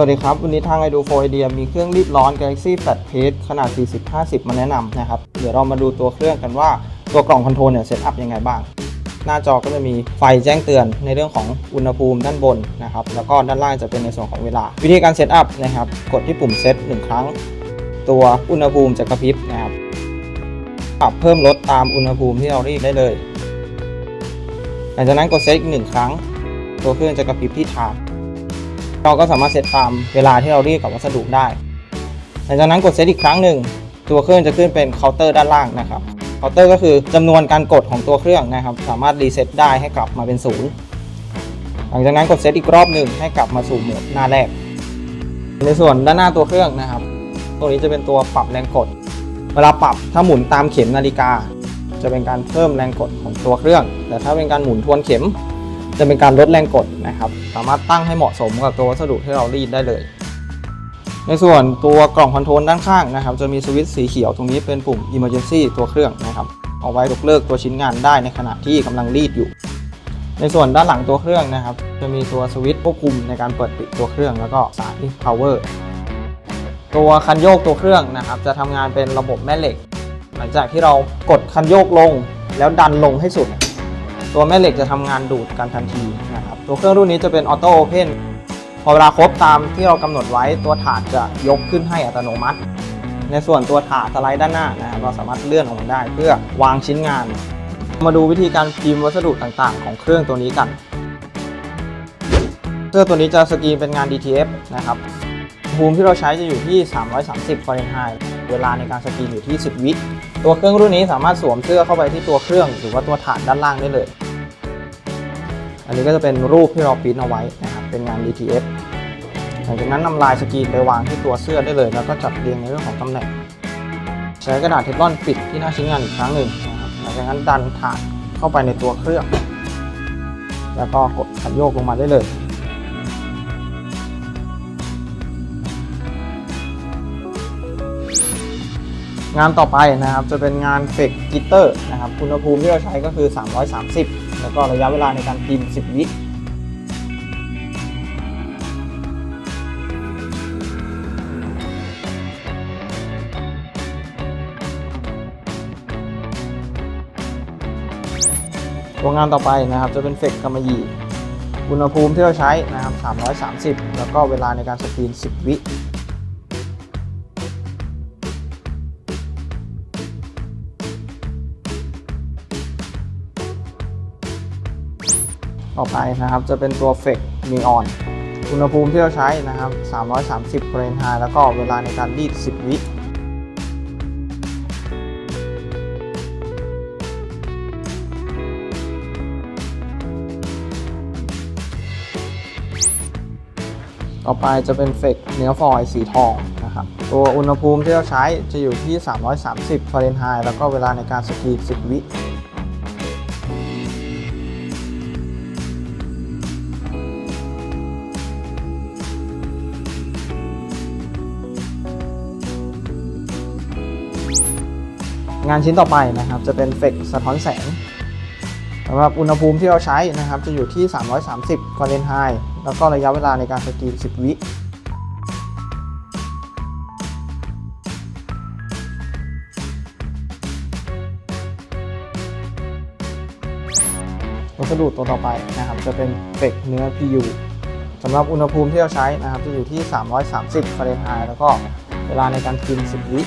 สวัสดีครับ วันนี้ทาง i d o 4 Idea มีเครื่องรีดร้อน Galaxy Flat Page ขนาด 40-50 มาแนะนำนะครับ เดี๋ยวเรามาดูตัวเครื่องกันว่าตัวกล่องคอนโทรลเนี่ยเซตอัพยังไงบ้าง หน้าจอก็จะมีไฟแจ้งเตือนในเรื่องของอุณหภูมิด้านบนนะครับ แล้วก็ด้านล่างจะเป็นในส่วนของเวลา วิธีการเซตอัพนะครับ กดที่ปุ่มเซตหนึ่งครั้ง ตัวอุณหภูมิจะกระพริบนะครับ ปรับเพิ่มลดตามอุณหภูมิที่เรารีดได้เลย หลังจากนั้นกดเซตอีกหนึ่งครั้ง ตัวเครื่องจะกระพริบที่ไทม์ เราก็สามารถเซตตามเวลาที่เราเรียกกับวัสดุได้ หลังจากนั้นกดเซตอีกครั้งหนึ่ง ตัวเครื่องจะขึ้นเป็นเคาน์เตอร์ด้านล่างนะครับเคาน์เตอร์ก็คือจำนวนการกดของตัวเครื่องนะครับ สามารถรีเซ็ตได้ให้กลับมาเป็นศูนย์หลังจากนั้นกดเซตอีกรอบหนึ่งให้กลับมาสู่โหมดหน้าแรก ในส่วนด้านหน้าตัวเครื่องนะครับ ตรงนี้จะเป็นตัวปรับแรงกด เวลาปรับถ้าหมุนตามเข็มนาฬิกา จะเป็นการเพิ่มแรงกดของตัวเครื่อง แต่ถ้าเป็นการหมุนทวนเข็ม จะเป็นการลดแรงกดนะครับ สามารถตั้งให้เหมาะสมกับตัววัสดุที่เรารีดได้เลย ในส่วนตัวกล่องคอนโทรลด้านข้างนะครับ จะมีสวิตช์สีเขียวตรงนี้เป็นปุ่ม emergency ตัวเครื่องนะครับ เอาไว้ยกเลิกตัวชิ้นงานได้ในขณะที่กำลังรีดอยู่ ในส่วนด้านหลังตัวเครื่องนะครับ จะมีตัวสวิตช์ควบคุมในการเปิดปิดตัวเครื่อง แล้วก็สาย power ตัวคันโยกตัวเครื่องนะครับ จะทำงานเป็นระบบแม่เหล็ก หลังจากที่เรากดคันโยกลง แล้วดันลงให้สุด ตัวแม่เหล็กจะทำงานดูดกันทันทีนะครับตัวเครื่องรุ่นนี้จะเป็นออโต้โอเพนพอเวลาครบตามที่เรากำหนดไว้ตัวถาดจะยกขึ้นให้อัตโนมัติ ในส่วนตัวถาดสไลด์ด้านหน้านะครับเราสามารถเลื่อนออกมาได้เพื่อวางชิ้นงาน มาดูวิธีการพิมพ์วัสดุต่างๆ ของเครื่องตัวนี้กันเครื่องตัวนี้จะสกรีนเป็นงาน DTF นะครับภูมิที่เราใช้จะอยู่ที่ 330ฟาเรนไฮต์เวลาในการสกรีนอยู่ที่ 10 วิ ตัวเครื่องรุ่นนี้สามารถสวมเสื้อเข้าไปที่ตัวเครื่อง หรือว่าตัวฐานด้านล่างได้เลย อันนี้ก็จะเป็นรูปที่เราปิ้นเอาไว้นะครับเป็นงาน DTF หลังจากนั้นนำลายสกรีนไปวางที่ตัวเสื้อได้เลย แล้วก็จัดเรียงในเรื่องของตำแหน่ง ใช้กระดาษเทฟลอนปิดที่หน้าชิ้นงานอีกครั้งหนึ่งนะครับหลังจากนั้นดันฐานเข้าไปในตัวเครื่อง แล้วก็กดขันโยกลงมาได้เลย งานต่อไปนะครับจะเป็นงานเฟกกิตเตอร์นะครับอุณหภูมิที่เราใช้ก็คือ 330 แล้วก็ระยะเวลาในการพิมพ์ 10 วิตัวงานต่อไปนะครับจะเป็นเฟกกำมะหยี่อุณหภูมิที่เราใช้นะครับ 330 แล้วก็เวลาในการสกรีน 10 วิ ต่อไปนะครับจะเป็นตัวเฟกนีออนอุณหภูมิที่เราใช้นะครับ 330ฟาเรนไฮต์แล้วก็เวลาในการรีด 10 วิต่อไปจะเป็นเฟกเนื้อฟอยล์สีทองนะครับ ตัวอุณหภูมิที่เราใช้จะอยู่ที่ 330ฟาเรนไฮต์แล้วก็เวลาในการสกรีน10 วิ งานชิ้นต่อไปนะครับจะเป็นเฟกสะท้อนแสงสำหรับอุณหภูมิที่เราใช้นะครับจะอยู่ที่ 330ฟาเรนไฮต์แล้วก็ระยะเวลาในการสกรีน 10 วิวัสดุตัวต่อไปนะครับจะเป็นเฟกเนื้อ PU สำหรับอุณหภูมิที่เราใช้นะครับจะอยู่ที่ 330ฟาเรนไฮต์แล้วก็เวลาในการพิมพ์10 วิ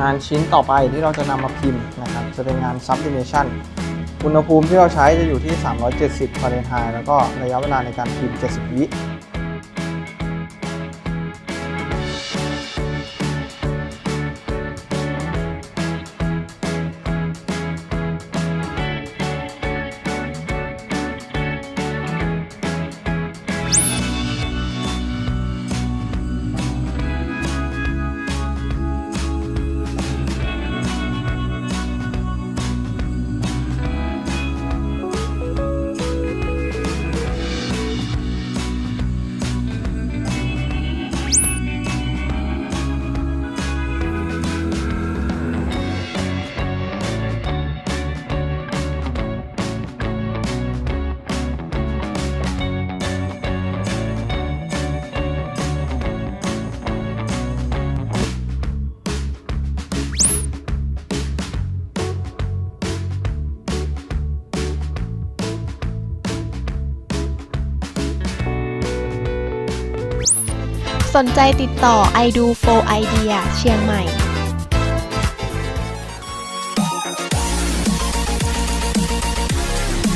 งานชิ้นต่อไปที่เราจะนำมาพิมพ์นะครับ จะเป็นงาน sublimation อุณหภูมิที่เราใช้จะอยู่ที่ 370ฟาเรนไฮต์แล้วก็ระยะเวลาในการพิมพ์ 70 วิ สนใจติดต่อ i do for idea เชียงใหม่